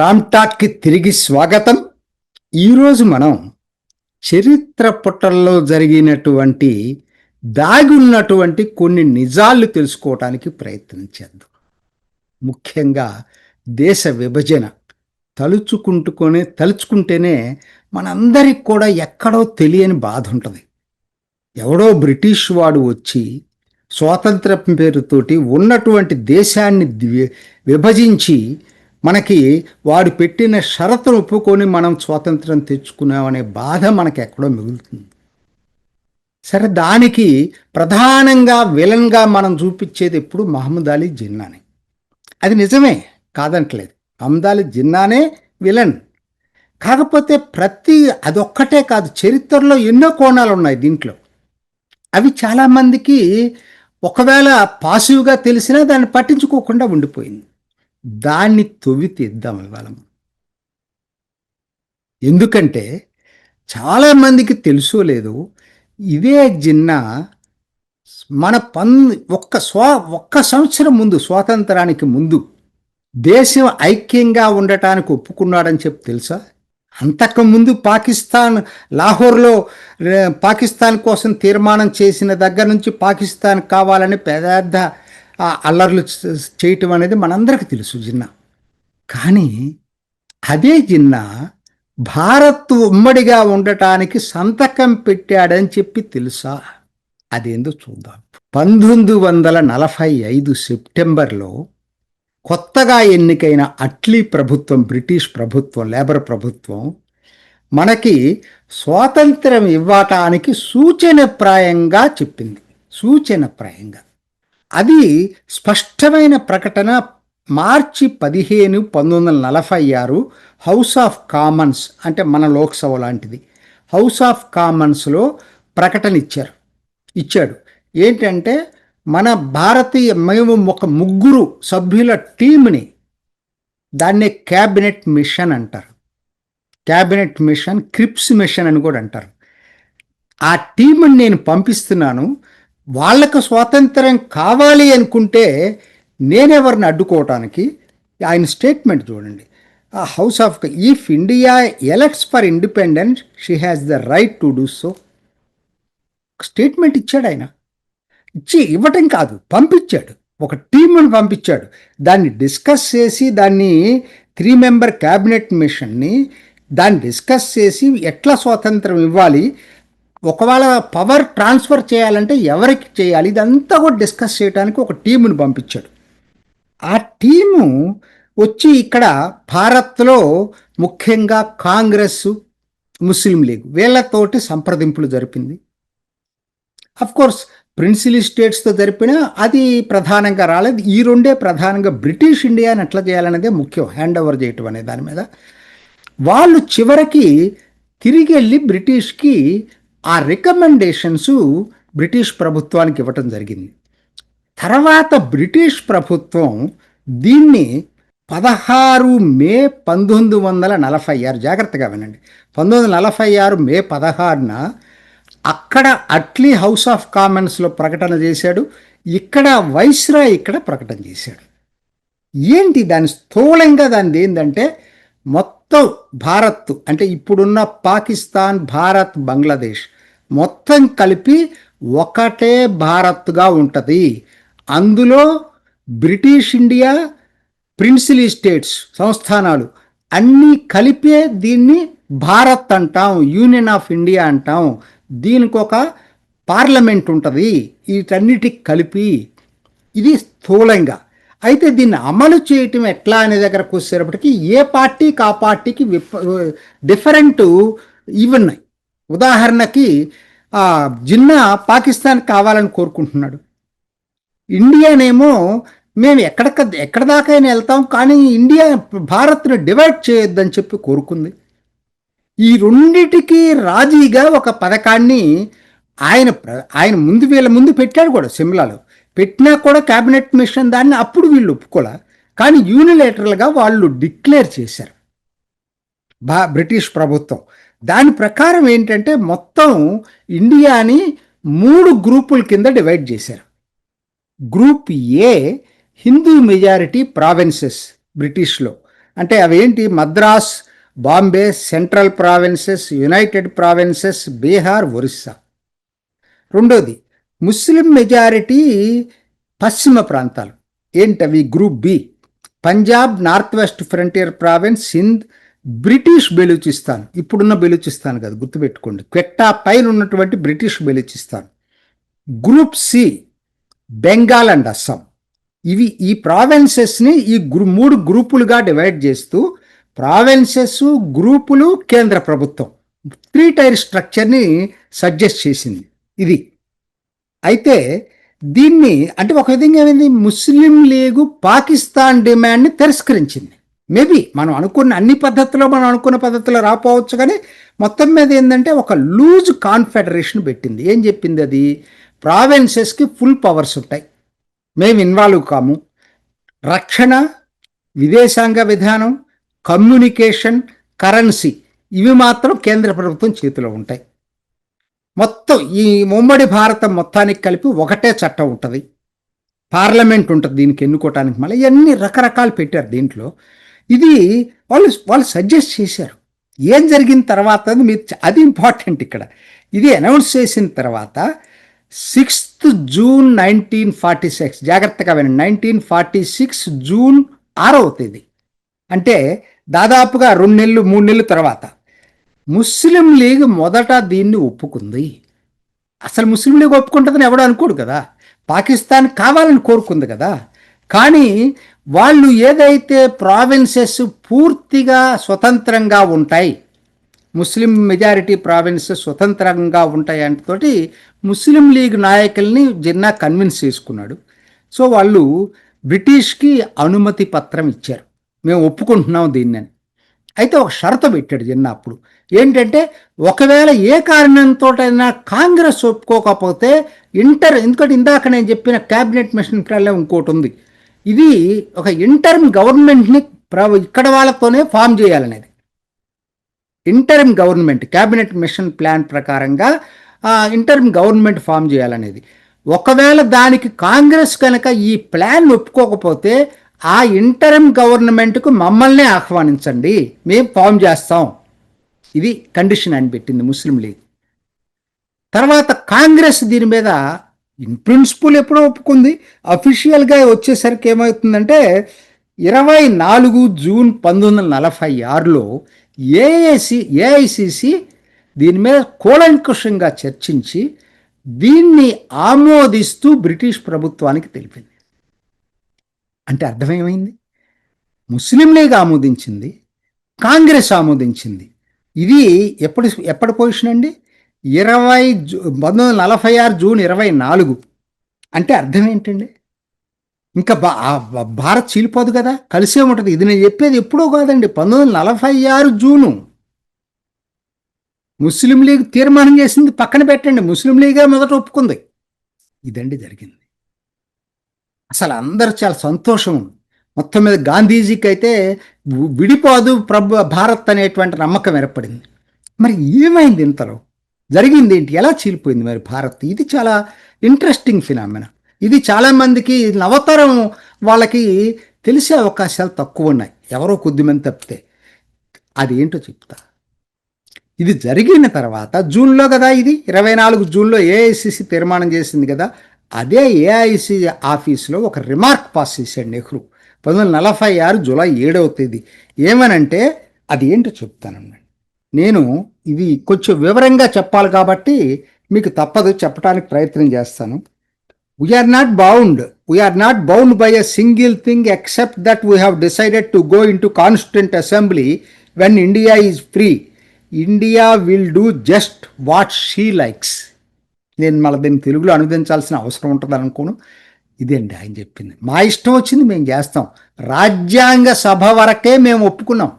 రామ్టాక్కి తిరిగి స్వాగతం. ఈరోజు మనం చరిత్ర పుటల్లో జరిగినటువంటి దాగి ఉన్నటువంటి కొన్ని నిజాలు తెలుసుకోవటానికి ప్రయత్నం చేద్దాం. ముఖ్యంగా దేశ విభజన తలుచుకుంటుకొని తలుచుకుంటేనే మనందరికి కూడా ఎక్కడో తెలియని బాధ ఉంటుంది. ఎవడో బ్రిటిష్ వాడు వచ్చి స్వాతంత్ర పేరుతోటి ఉన్నటువంటి దేశాన్ని విభజించి మనకి వాడు పెట్టిన షరతును ఒప్పుకొని మనం స్వాతంత్రం తెచ్చుకున్నామనే బాధ మనకు ఎక్కడో మిగులుతుంది. సరే దానికి ప్రధానంగా విలన్గా మనం చూపించేది ఎప్పుడు మహమ్మద్ అలీ జిన్నానే. అది నిజమే కాదంటలేదు. మహమ్మద్ అలీ జిన్నానే విలన్. కాకపోతే ప్రతి అదొక్కటే కాదు చరిత్రలో ఎన్నో కోణాలు ఉన్నాయి దీంట్లో. అవి చాలామందికి ఒకవేళ పాసివ్గా తెలిసినా దాన్ని పట్టించుకోకుండా ఉండిపోయింది. దాన్ని తొవి తీద్దాం ఇవాళ ఎందుకంటే చాలామందికి తెలుసో లేదు ఇదే జిన్నా మన పన్ ఒక్క స్వా ఒక్క సంవత్సరం ముందు స్వాతంత్రానికి ముందు దేశం ఐక్యంగా ఉండటానికి ఒప్పుకున్నాడని చెప్పి తెలుసా? అంతకుముందు పాకిస్తాన్ లాహోర్లో పాకిస్తాన్ కోసం తీర్మానం చేసిన దగ్గర నుంచి పాకిస్తాన్ కావాలని పెద్ద అల్లర్లు చేయటం అనేది మనందరికీ తెలుసు జిన్నా. కానీ అదే జిన్నా భారత్ ఉమ్మడిగా ఉండటానికి సంతకం పెట్టాడని చెప్పి తెలుసా? అదేందో చూద్దాం. పంతొమ్మిది వందల నలభై ఐదు సెప్టెంబర్లో కొత్తగా ఎన్నికైన అట్లీ ప్రభుత్వం బ్రిటిష్ ప్రభుత్వం లేబర్ ప్రభుత్వం మనకి స్వాతంత్రం ఇవ్వటానికి సూచనప్రాయంగా చెప్పింది. సూచనప్రాయంగా. అది స్పష్టమైన ప్రకటన మార్చి పదిహేను పంతొమ్మిది వందల నలభై ఆరు హౌస్ ఆఫ్ కామన్స్ అంటే మన లోక్సభ లాంటిది. హౌస్ ఆఫ్ కామన్స్లో ప్రకటన ఇచ్చారు. ఇచ్చాడు. ఏంటంటే మన భారతీయ మేము ఒక ముగ్గురు సభ్యుల టీంని దాన్నే క్యాబినెట్ మిషన్ అంటారు. క్యాబినెట్ మిషన్ క్రిప్స్ మిషన్ అని కూడా అంటారు. ఆ టీంని నేను పంపిస్తున్నాను. వాళ్ళకు స్వాతంత్రం కావాలి అనుకుంటే నేనెవరిని అడ్డుకోవటానికి? ఆయన స్టేట్మెంట్ చూడండి. ఆ house of if India elects for independence she has the right to do so. Statement ఇచ్చాడు ఆయన. ఇచ్చి ఇవ్వటం కాదు పంపించాడు. ఒక టీంను పంపించాడు. దాన్ని డిస్కస్ చేసి దాన్ని త్రీ మెంబర్ క్యాబినెట్ మిషన్ని దాన్ని డిస్కస్ చేసి ఎట్లా స్వాతంత్రం ఇవ్వాలి? ఒకవేళ పవర్ ట్రాన్స్ఫర్ చేయాలంటే ఎవరికి చేయాలి? ఇదంతా కూడా డిస్కస్ చేయడానికి ఒక టీముని పంపించాడు. ఆ టీము వచ్చి ఇక్కడ భారత్లో ముఖ్యంగా కాంగ్రెస్ ముస్లిం లీగ్ వీళ్ళతోటి సంప్రదింపులు జరిపింది. కోర్స్ ప్రిన్సిలీ స్టేట్స్తో జరిపిన అది ప్రధానంగా రాలేదు. ఈ రెండే ప్రధానంగా బ్రిటిష్ ఇండియాని ఎట్లా చేయాలనేదే ముఖ్యం హ్యాండ్ ఓవర్ చేయటం అనే దాని మీద. వాళ్ళు చివరికి తిరిగి వెళ్ళి బ్రిటిష్కి ఆ రికమెండేషన్స్ బ్రిటిష్ ప్రభుత్వానికి ఇవ్వటం జరిగింది. తర్వాత బ్రిటిష్ ప్రభుత్వం దీన్ని పదహారు మే పంతొమ్మిది వందల నలభై ఆరు జాగ్రత్తగా వినండి. పంతొమ్మిది వందల నలభై ఆరు మే పదహారున అక్కడ అట్లీ హౌస్ ఆఫ్ కామన్స్లో ప్రకటన చేశాడు. ఇక్కడ వైస్రా ఇక్కడ ప్రకటన చేశాడు. ఏంటి దాని స్థూలంగా దానిది ఏంటంటే మొత్తం భారత్ అంటే ఇప్పుడున్న పాకిస్తాన్ భారత్ బంగ్లాదేశ్ మొత్తం కలిపి ఒకటే భారత్గా ఉంటుంది. అందులో బ్రిటిష్ ఇండియా ప్రిన్సిలీ స్టేట్స్ సంస్థానాలు అన్నీ కలిపే దీన్ని భారత్ అంటాం యూనియన్ ఆఫ్ ఇండియా అంటాం. దీనికి ఒక పార్లమెంట్ ఉంటుంది. వీటన్నిటికి కలిపి ఇది స్థూలంగా. అయితే దీన్ని అమలు చేయటం ఎట్లా అనే దగ్గరకు వచ్చేటప్పటికి ఏ పార్టీకి ఆ పార్టీకి డిఫరెంట్ ఇవి ఉన్నాయి. ఉదాహరణకి జిన్నా పాకిస్తాన్ కావాలని కోరుకుంటున్నాడు. ఇండియానేమో మేము ఎక్కడ ఎక్కడ దాకైనా వెళ్తాం కానీ ఇండియా భారత్ను డివైడ్ చేయొద్దని చెప్పి కోరుకుంది. ఈ రెండిటికి రాజీగా ఒక పథకాన్ని ఆయన ప్ర- ఆయన ముందు వీళ్ళ ముందు పెట్టాడు కూడా సిమ్లాలో. పెట్టినా కూడా క్యాబినెట్ మిషన్ దాన్ని అప్పుడు వీళ్ళు ఒప్పుకోలే. కానీ యూనిలేటరల్గా వాళ్ళు డిక్లేర్ చేశారు. బా బ్రిటిష్ ప్రభుత్వం. దాని ప్రకారం ఏంటంటే మొత్తం ఇండియాని మూడు గ్రూపుల కింద డివైడ్ చేశారు. Group A Hindu majority provinces బ్రిటిష్లో. అంటే అవేంటి? Madras Bombay central provinces united provinces Bihar Orissa. రెండోది ముస్లిం మెజారిటీ పశ్చిమ ప్రాంతాలు. ఏంటవి? Group B. Punjab north west frontier province Sindh British Baluchistan. ఇప్పుడున్న బెలూచిస్తాన్ కాదు గుర్తుపెట్టుకోండి. క్వెట్టా పైన ఉన్నటువంటి British Baluchistan. Group C Bengal and Assam. ఇవి ఈ ప్రావిన్సెస్ని ఈ గ్రూ మూడు గ్రూపులుగా డివైడ్ చేస్తూ ప్రావిన్సెస్ గ్రూపులు కేంద్ర ప్రభుత్వం. త్రీ టైర్ స్ట్రక్చర్ని సజెస్ట్ చేసింది. ఇది అయితే దీన్ని అంటే ఒక విధంగా ఏమైంది? ముస్లిం లీగు పాకిస్తాన్ డిమాండ్ని తిరస్కరించింది. మేబీ మనం అనుకున్న అన్ని పద్ధతిలో మనం అనుకున్న పద్ధతిలో రాపోవచ్చు కానీ మొత్తం మీద ఏంటంటే ఒక లూజ్ కాన్ఫెడరేషన్ పెట్టింది. ఏం చెప్పింది అది? ప్రావిన్సెస్కి ఫుల్ పవర్స్ ఉంటాయి. మేము ఇన్వాల్వ్ కాము. రక్షణ విదేశాంగ విధానం కమ్యూనికేషన్ కరెన్సీ ఇవి మాత్రం కేంద్ర ప్రభుత్వం చేతిలో ఉంటాయి. మొత్తం ఈ ఉమ్మడి భారతం మొత్తానికి కలిపి ఒకటే చట్టం ఉంటుంది. పార్లమెంట్ ఉంటుంది దీనికి ఎన్నుకోవటానికి మళ్ళీ ఇవన్నీ రకరకాలు పెట్టారు దీంట్లో. ఇది వాళ్ళు వాళ్ళు సజెస్ట్ చేశారు. ఏం జరిగిన తర్వాత అది మీరు అది ఇంపార్టెంట్ ఇక్కడ. ఇది అనౌన్స్ చేసిన తర్వాత sixth June nineteen forty six జాగ్రత్తగా వినండి నైన్టీన్ ఫార్టీ సిక్స్ జూన్ ఆరవ తేదీ. అంటే దాదాపుగా రెండు నెలలు మూడు నెలల తర్వాత. ముస్లిం లీగ్ మొదట దీన్ని ఒప్పుకుంది. అసలు ముస్లిం లీగ్ ఒప్పుకుంటుందని ఎవడో అనుకోడు కదా. పాకిస్తాన్ కావాలని కోరుకుంది కదా. కానీ వాళ్ళు ఏదైతే ప్రావిన్సెస్ పూర్తిగా స్వతంత్రంగా ఉంటాయి ముస్లిం మెజారిటీ ప్రావిన్సెస్ స్వతంత్రంగా ఉంటాయి అంటతోటి ముస్లిం లీగ్ నాయకుల్ని జిన్నా కన్విన్స్ చేసుకున్నాడు. సో వాళ్ళు బ్రిటిష్కి అనుమతి పత్రం ఇచ్చారు. మేము ఒప్పుకుంటున్నాం దీన్ని అని. అయితే ఒక షరతు పెట్టాడు జిన్నా అప్పుడు. ఏంటంటే ఒకవేళ ఏ కారణంతోటైనా కాంగ్రెస్ ఒప్పుకోకపోతే ఇంటర్ ఎందుకంటే ఇందాక నేను చెప్పిన క్యాబినెట్ మిషన్ ప్రాబ్లం ఇంకోటి ఉంది. ఇది ఒక ఇంటర్మ్ గవర్నమెంట్ని ప్ర ఇక్కడ వాళ్ళతోనే ఫామ్ చేయాలనేది. Interim government cabinet mission plan ప్రకారంగా ఇంటర్మ్ గవర్నమెంట్ ఫామ్ చేయాలనేది. ఒకవేళ దానికి కాంగ్రెస్ కనుక ఈ ప్లాన్ ఒప్పుకోకపోతే ఆ ఇంటర్మ్ గవర్నమెంట్కు మమ్మల్ని ఆహ్వానించండి. మేము ఫామ్ చేస్తాం. ఇది కండిషన్ అని పెట్టింది ముస్లిం లీగ్. తర్వాత కాంగ్రెస్ దీని మీద ఇన్ ప్రిన్సిపల్ ఎప్పుడో ఒప్పుకుంది. అఫీషియల్గా వచ్చేసరికి ఏమవుతుందంటే ఇరవై నాలుగు జూన్ పంతొమ్మిది వందల నలభై ఆరులో ఏఐసి ఏఐసిసి దీని మీద కూలంకుషంగా చర్చించి దీన్ని ఆమోదిస్తూ బ్రిటిష్ ప్రభుత్వానికి తెలిపింది. అంటే అర్థమేమైంది? ముస్లిం లీగ్ ఆమోదించింది కాంగ్రెస్ ఆమోదించింది. ఇది ఎప్పుడు ఎప్పటి పొజిషన్ అండి? ఇరవై జూ పంతొమ్మిది వందల నలభై ఆరు జూన్ ఇరవై నాలుగు. అంటే అర్థం ఏంటండి? ఇంకా బా భారత్ చీలిపోదు కదా? కలిసే ఉంటుంది. ఇది నేను చెప్పేది ఎప్పుడో కాదండి. పంతొమ్మిది వందల నలభై ఆరు జూను. ముస్లిం లీగ్ తీర్మానం చేసింది పక్కన పెట్టండి. ముస్లిం లీగే మొదట ఒప్పుకుంది. ఇదండి జరిగింది. అసలు అందరూ చాలా సంతోషం. మొత్తం మీద గాంధీజీకి అయితే విడిపోదు ప్రభు భారత్ అనేటువంటి నమ్మకం ఏర్పడింది. మరి ఏమైంది ఇంతలో? జరిగింది ఏంటి? ఎలా చీలిపోయింది మరి భారత్? ఇది చాలా ఇంట్రెస్టింగ్ ఫినామిన ఇది చాలామందికి నవతరం వాళ్ళకి తెలిసే అవకాశాలు తక్కువ ఉన్నాయి. ఎవరో కొద్దిమంది తప్పితే. అది ఏంటో చెప్తా. ఇది జరిగిన తర్వాత జూన్లో కదా ఇది? ఇరవై నాలుగు జూన్లో ఏఐసిసి తీర్మానం చేసింది కదా? అదే ఏఐసి ఆఫీస్లో ఒక రిమార్క్ పాస్ చేశాడు నెహ్రూ. పంతొమ్మిది వందల నలభై ఆరు జూలై ఏడవ తేదీ. ఏమనంటే అది ఏంటో చెప్తానండి నేను ఇది కొంచెం వివరంగా చెప్పాలి కాబట్టి మీకు తప్పదు చెప్పడానికి ప్రయత్నం చేస్తాను. We are not bound we are not bound by a single thing except that we have decided to go in to constituent assembly when India is free India will do just what she likes నేను మళ్ళీ దీన్ని తెలుగులో అనువదించాల్సిన అవసరం ఉంటుంది అనుకోను. ఇదేంటి ఆయన చెప్పింది. మా ఇష్టం వచ్చింది మేము చేస్తాం. రాజ్యాంగ సభ వరకే మేము ఒప్పుకున్నాం.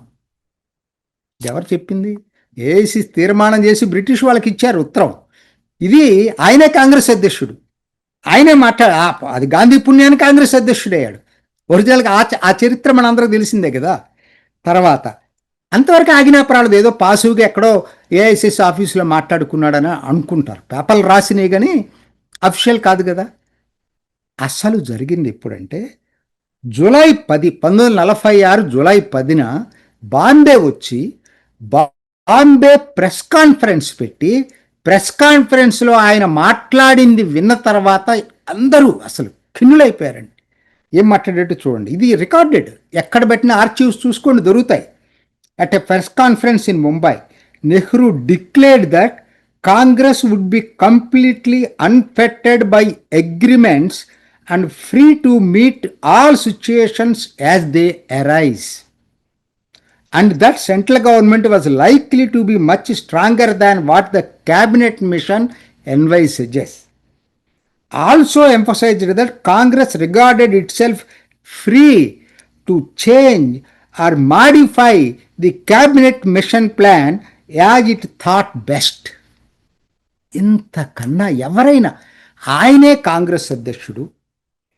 ఎవరు చెప్పింది? ఏసీ తీర్మానం చేసి బ్రిటిష్ వాళ్ళకి ఇచ్చారు ఉత్తరం. ఇది ఆయనే కాంగ్రెస్ అధ్యక్షుడు. ఆయనే మాట్లాడు అది గాంధీ పుణ్యాన్ని కాంగ్రెస్ అధ్యక్షుడు అయ్యాడు. ఒరిజినల్గా ఆ ఆ చరిత్ర మనందరికి తెలిసిందే కదా. తర్వాత అంతవరకు ఆగినా పర్వాలేదు ఏదో పాసివ్గా ఎక్కడో ఏఐసిసి ఆఫీసులో మాట్లాడుకున్నాడని అనుకుంటారు. పేపర్లు రాసినాయి కానీ అఫిషియల్ కాదు కదా. అసలు జరిగింది ఎప్పుడంటే జూలై పది పంతొమ్మిది వందల నలభై ఆరు జూలై పదిన బాంబే వచ్చి బాంబే ప్రెస్ కాన్ఫరెన్స్ పెట్టి ప్రెస్ కాన్ఫరెన్స్లో ఆయన మాట్లాడింది విన్న తర్వాత అందరూ అసలు కిన్నులైపోయారండి ఏం మాట్లాడేట్టు చూడండి. ఇది రికార్డెడ్. ఎక్కడ పెట్టిన ఆర్చీవ్స్ చూసుకోండి దొరుకుతాయి. At a press conference in Mumbai Nehru declared that Congress would be completely unaffected by agreements And free to meet all situations as they arise and that central government was likely to be much stronger than what the cabinet mission envisages. Also emphasized that Congress regarded itself free to change or modify the cabinet mission plan as it thought best. ఇంతకన్నా ఎవరైనా ఆయనే కాంగ్రెస్ అధ్యక్షుడు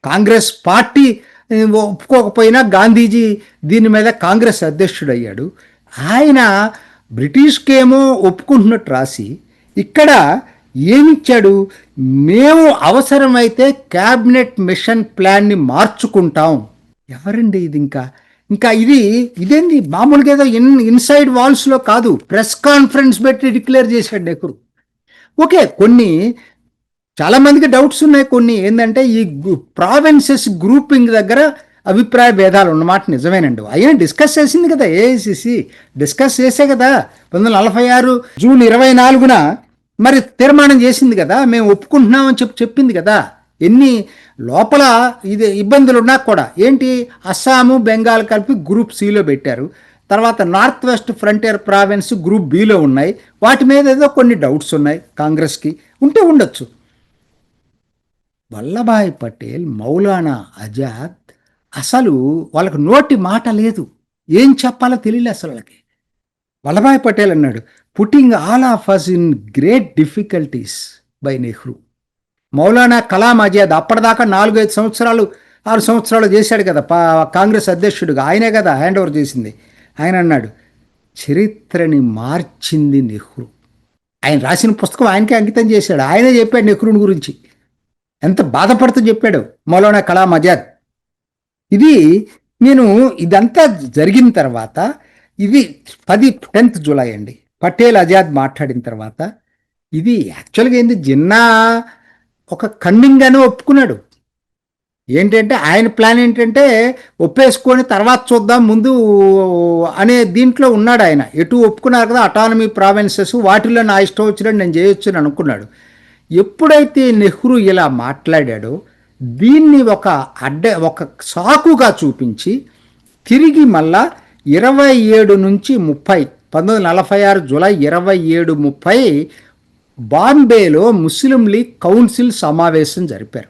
Congress party ఒప్పుకోకపోయినా Gandhiji దీని మీద కాంగ్రెస్ అధ్యక్షుడు అయ్యాడు ఆయన బ్రిటిష్కేమో ఒప్పుకుంటున్నట్టు రాసి ఇక్కడ ఏమిచ్చాడు? మేము అవసరమైతే క్యాబినెట్ మిషన్ ప్లాన్ని మార్చుకుంటాం. ఎవరండి ఇది ఇంకా? ఇంకా ఇది ఇదేంది? మామూలుగా ఏదో ఇన్ ఇన్సైడ్ వాల్స్లో కాదు ప్రెస్ కాన్ఫరెన్స్ పెట్టి డిక్లేర్ చేశాడు నెహ్రూ. ఓకే కొన్ని చాలా మందికి డౌట్స్ ఉన్నాయి కొన్ని. ఏంటంటే ఈ ప్రావిన్సెస్ గ్రూపింగ్ దగ్గర అభిప్రాయ భేదాలు ఉన్నమాట. నిజమేనండి. అయినా డిస్కస్ చేసింది కదా ఏఐసిసి డిస్కస్ చేసే కదా. పంతొమ్మిది వందల నలభై ఆరు జూన్ ఇరవై నాలుగున మరి తీర్మానం చేసింది కదా. మేము ఒప్పుకుంటున్నామని చెప్పి చెప్పింది కదా. ఎన్ని లోపల ఇది ఇబ్బందులు ఉన్నా కూడా. ఏంటి? అస్సాము బెంగాల్ కలిపి గ్రూప్ సిలో పెట్టారు. తర్వాత north west frontier province group below ఉన్నాయి. వాటి మీద ఏదో కొన్ని డౌట్స్ ఉన్నాయి కాంగ్రెస్కి. ఉంటే ఉండొచ్చు. వల్లభాయ్ పటేల్ మౌలానా ఆజాద్ అసలు వాళ్ళకు నోటి మాట లేదు. ఏం చెప్పాలో తెలియలే అసలు వాళ్ళకి. వల్లభాయ్ పటేల్ అన్నాడు putting all of us in great difficulties by Nehru Maulana Kalam Azad అప్పటిదాకా నాలుగైదు సంవత్సరాలు ఆరు సంవత్సరాలు చేశాడు కదా పా కాంగ్రెస్ అధ్యక్షుడుగా. ఆయనే కదా హ్యాండ్ ఓవర్ చేసింది. ఆయన అన్నాడు చరిత్రని మార్చింది నెహ్రూ. ఆయన రాసిన పుస్తకం ఆయనకే అంకితం చేశాడు. ఆయనే చెప్పాడు నెహ్రూని గురించి. ఎంత బాధపడుతూ చెప్పాడు మౌలానా కలాం ఆజాద్. ఇది నేను ఇదంతా జరిగిన తర్వాత ఇది పది టెన్త్ జూలై అండి. పటేల్ ఆజాద్ మాట్లాడిన తర్వాత ఇది యాక్చువల్గా ఏంది జిన్నా ఒక కన్నింగ్గానే ఒప్పుకున్నాడు. ఏంటంటే ఆయన ప్లాన్ ఏంటంటే ఒప్పేసుకొని తర్వాత చూద్దాం ముందు అనే దీంట్లో ఉన్నాడు ఆయన. ఎటు ఒప్పుకున్నారు కదా అటానమీ ప్రావిన్సెస్ వాటిలో నా ఇష్టం వచ్చినట్టు నేను చేయొచ్చు అని అనుకున్నాడు. ఎప్పుడైతే నెహ్రూ ఇలా మాట్లాడాడో దీన్ని ఒక అడ్డ ఒక సాకుగా చూపించి తిరిగి మళ్ళా ఇరవై ఏడు నుంచి ముప్పై పంతొమ్మిది వందల నలభై ఆరు జూలై ఇరవై ఏడు ముప్పై బాంబేలో ముస్లిం లీగ్ కౌన్సిల్ సమావేశం జరిపారు.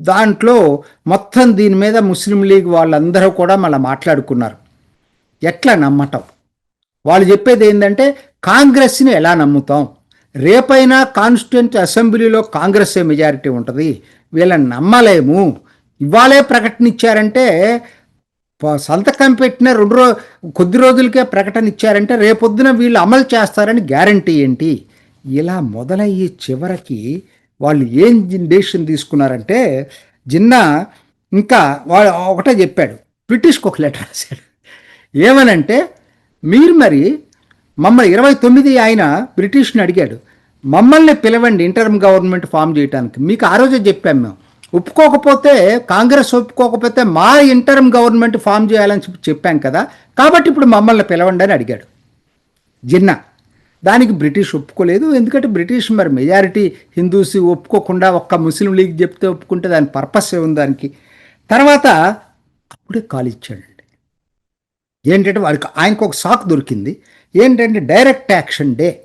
దాంట్లో మొత్తం దీని మీద ముస్లిం లీగ్ వాళ్ళందరూ కూడా మళ్ళీ మాట్లాడుకున్నారు. ఎట్లా నమ్మటం? వాళ్ళు చెప్పేది ఏంటంటే కాంగ్రెస్ని ఎలా నమ్ముతాం? రేపైనా కాన్స్టిట్యూంట్ అసెంబ్లీలో కాంగ్రెస్ మెజారిటీ ఉంటుంది. వీళ్ళని నమ్మలేము. ఇవాళే ప్రకటన ఇచ్చారంటే సంతకం పెట్టిన రెండు రో కొద్ది రోజులకే ప్రకటన ఇచ్చారంటే రేపొద్దున వీళ్ళు అమలు చేస్తారని గ్యారంటీ ఏంటి? ఇలా మొదలయ్యే చివరికి వాళ్ళు ఏం డెసిషన్ తీసుకున్నారంటే జిన్నా ఇంకా వాడు ఒకటే చెప్పాడు. బ్రిటిష్కి ఒక లెటర్ రాశాడు. ఏమనంటే మీరు మరి మమ్మల్ని ఇరవై తొమ్మిది ఆయన బ్రిటిష్ని అడిగాడు. మమ్మల్ని పిలవండి ఇంటర్మ్ గవర్నమెంట్ ఫామ్ చేయడానికి మీకు ఆ రోజే చెప్పాం మేము. ఒప్పుకోకపోతే కాంగ్రెస్ ఒప్పుకోకపోతే మా ఇంటర్మ్ గవర్నమెంట్ ఫామ్ చేయాలని చెప్పి చెప్పాం కదా. కాబట్టి ఇప్పుడు మమ్మల్ని పిలవండి అని అడిగాడు. జిన్నా దానికి బ్రిటిష్ ఒప్పుకోలేదు. ఎందుకంటే బ్రిటిష్ మరి మెజారిటీ హిందూస్ ఒప్పుకోకుండా ఒక్క ముస్లిం లీగ్ చెప్తే ఒప్పుకుంటే దాని పర్పస్ ఏముంది దానికి? తర్వాత అప్పుడే కాల్ ఇచ్చాడండి. ఏంటంటే వాడికి ఆయనకు ఒక సాక్ దొరికింది. ఏంటంటే డైరెక్ట్ యాక్షన్ డే.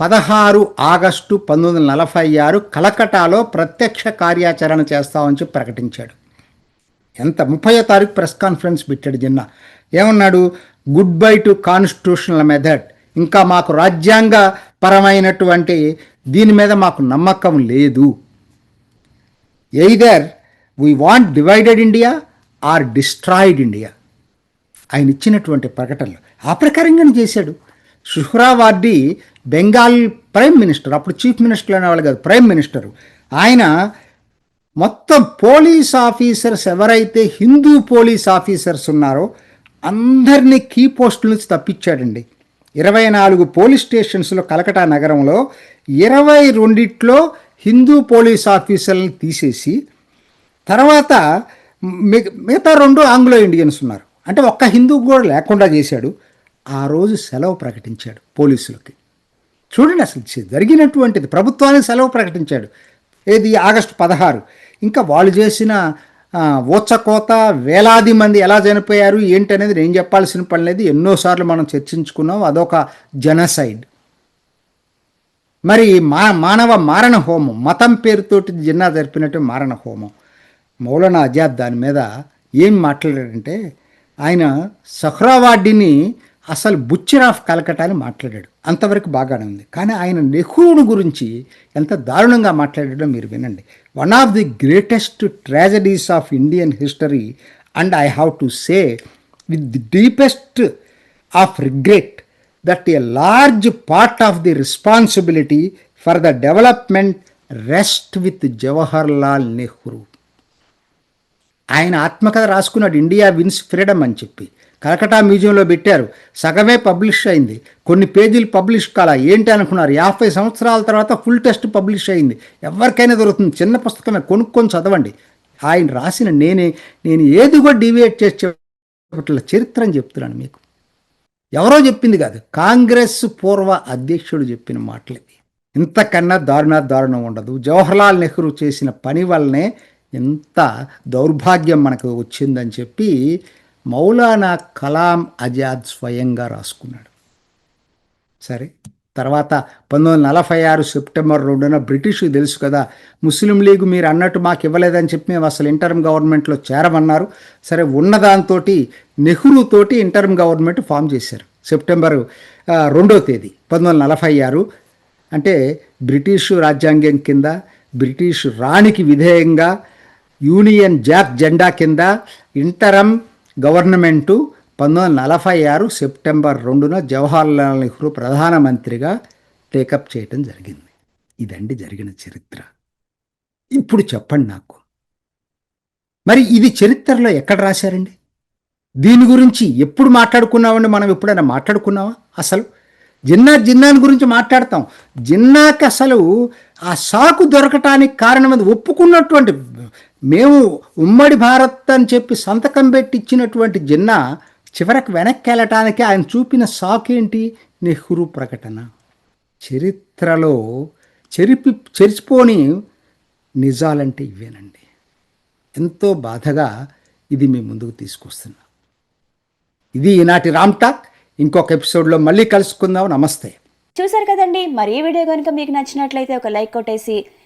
పదహారు ఆగస్టు పంతొమ్మిది వందల నలభై ఆరు కలకటాలో ప్రత్యక్ష కార్యాచరణ చేస్తామని చెప్పి ప్రకటించాడు. ఎంత ముప్పై తారీఖు ప్రెస్ కాన్ఫరెన్స్ పెట్టాడు జిన్నా ఏమన్నాడు? Goodbye to constitutional method. ఇంకా మాకు రాజ్యాంగ పరమైనటువంటి దీని మీద మాకు నమ్మకం లేదు. Either we want divided India or destroyed India. ఆయన ఇచ్చినటువంటి ప్రకటనలు. ఆ ప్రకారంగానే చేశాడు. సుహ్రావార్డి బెంగాల్ ప్రైమ్ మినిస్టర్ అప్పుడు చీఫ్ మినిస్టర్ అనేవాళ్ళు కాదు ప్రైమ్ మినిస్టర్. ఆయన మొత్తం పోలీస్ ఆఫీసర్స్ ఎవరైతే హిందూ పోలీస్ ఆఫీసర్స్ ఉన్నారో అందరినీ కీ పోస్టుల నుంచి తప్పించాడండి. ఇరవై నాలుగు పోలీస్ స్టేషన్స్లో కలకటా నగరంలో ఇరవై రెండిట్లో హిందూ పోలీస్ ఆఫీసర్లను తీసేసి తర్వాత మిగ మిగతా రెండు ఆంగ్లో ఇండియన్స్ ఉన్నారు. అంటే ఒక్క హిందూ కూడా లేకుండా చేశాడు. ఆ రోజు సెలవు ప్రకటించాడు పోలీసులకి. చూడండి అసలు జరిగినటువంటిది. ప్రభుత్వానికి సెలవు ప్రకటించాడు. ఏది? ఆగస్టు పదహారు. ఇంకా వాళ్ళు చేసిన ఊచకోత వేలాది మంది ఎలా చనిపోయారు? ఏంటనేది నేను చెప్పాల్సిన పని లేదు. ఎన్నోసార్లు మనం చర్చించుకున్నాం. అదొక జనసైడ్. మరి మా మానవ మారణ హోమం మతం పేరుతోటి జిన్నా జరిపినట్టు మారణ హోమం. మౌలానా ఆజాద్ దాని మీద ఏం మాట్లాడాడంటే ఆయన సహ్రావార్డిని అసలు బుచ్చర్ ఆఫ్ కలకటా అని మాట్లాడాడు. అంతవరకు బాగానే ఉంది. కానీ ఆయన నెహ్రూను గురించి ఎంత దారుణంగా మాట్లాడాడో మీరు వినండి. One of the greatest tragedies of Indian history and I have to say with the deepest of regret that a large part of the responsibility for the development rest with Jawaharlal Nehru. ఆయన ఆత్మకథ రాసుకున్నాడు. India wins freedom అని చెప్పి. కలకటా మ్యూజియంలో పెట్టారు. సగమే publish అయింది. కొన్ని పేజీలు పబ్లిష్ కాల. ఏంటి అనుకున్నారు? యాభై సంవత్సరాల తర్వాత ఫుల్ టెస్ట్ పబ్లిష్ అయింది. ఎవరికైనా దొరుకుతుంది. చిన్న పుస్తకమే కొనుక్కొని చదవండి. ఆయన రాసిన నేనే నేను ఏది కూడా డివియేట్ చేసి చెప్పట్ల చరిత్ర అని చెప్తున్నాను మీకు. ఎవరో చెప్పింది కాదు. కాంగ్రెస్ పూర్వ అధ్యక్షుడు చెప్పిన మాటలు. ఇంతకన్నా దారుణ దారుణం ఉండదు. జవహర్లాల్ నెహ్రూ చేసిన పని వల్లనే ఇంత దౌర్భాగ్యం మనకు వచ్చిందని చెప్పి మౌలానా కలాం ఆజాద్ స్వయంగా రాసుకున్నాడు. సరే తర్వాత పంతొమ్మిది వందల నలభై ఆరు సెప్టెంబర్ రెండున బ్రిటిష్ తెలుసు కదా ముస్లిం లీగ్ మీరు అన్నట్టు మాకు ఇవ్వలేదని చెప్పి మేము అసలు ఇంటర్మ్ గవర్నమెంట్లో చేరమన్నారు. సరే ఉన్నదాంతో నెహ్రూ తోటి ఇంటర్మ్ గవర్నమెంట్ ఫామ్ చేశారు. సెప్టెంబర్ రెండో తేదీ పంతొమ్మిది వందల నలభై ఆరు. అంటే బ్రిటిష్ రాజ్యాంగం కింద బ్రిటిష్ రాణికి విధేయంగా యూనియన్ జాక్ జెండా కింద ఇంటరం గవర్నమెంటు పంతొమ్మిది వందల నలభై ఆరు సెప్టెంబర్ రెండున జవహర్లాల్ నెహ్రూ ప్రధానమంత్రిగా టేకప్ చేయటం జరిగింది. ఇదండి జరిగిన చరిత్ర. ఇప్పుడు చెప్పండి నాకు. మరి ఇది చరిత్రలో ఎక్కడ రాశారండి? దీని గురించి ఎప్పుడు మాట్లాడుకున్నామండి మనం? ఎప్పుడైనా మాట్లాడుకున్నావా? అసలు జిన్నా జిన్నాని గురించి మాట్లాడతాం. జిన్నాకి అసలు ఆ సాకు దొరకటానికి కారణం అది ఒప్పుకున్నటువంటి మేము ఉమ్మడి భారత్ అని చెప్పి సంతకం పెట్టి ఇచ్చినటువంటి జిన్నా చివరకు వెనక్కి వెళ్ళటానికి ఆయన చూపిన సాకు ఏంటి? నెహ్రూ ప్రకటన. చరిత్రలో చెరిపి చెరిచిపోని నిజాలంటే ఇవేనండి. ఎంతో బాధగా ఇది మీ ముందుకు తీసుకొస్తున్నా. ఇది ఈనాటి రామ్ టాక్. ఇంకొక ఎపిసోడ్లో మళ్ళీ కలుసుకుందాం. నమస్తే. చూసారు కదండి మరి ఈ వీడియో కనుక మీకు నచ్చినట్లయితే ఒక లైక్ కొట్టేసి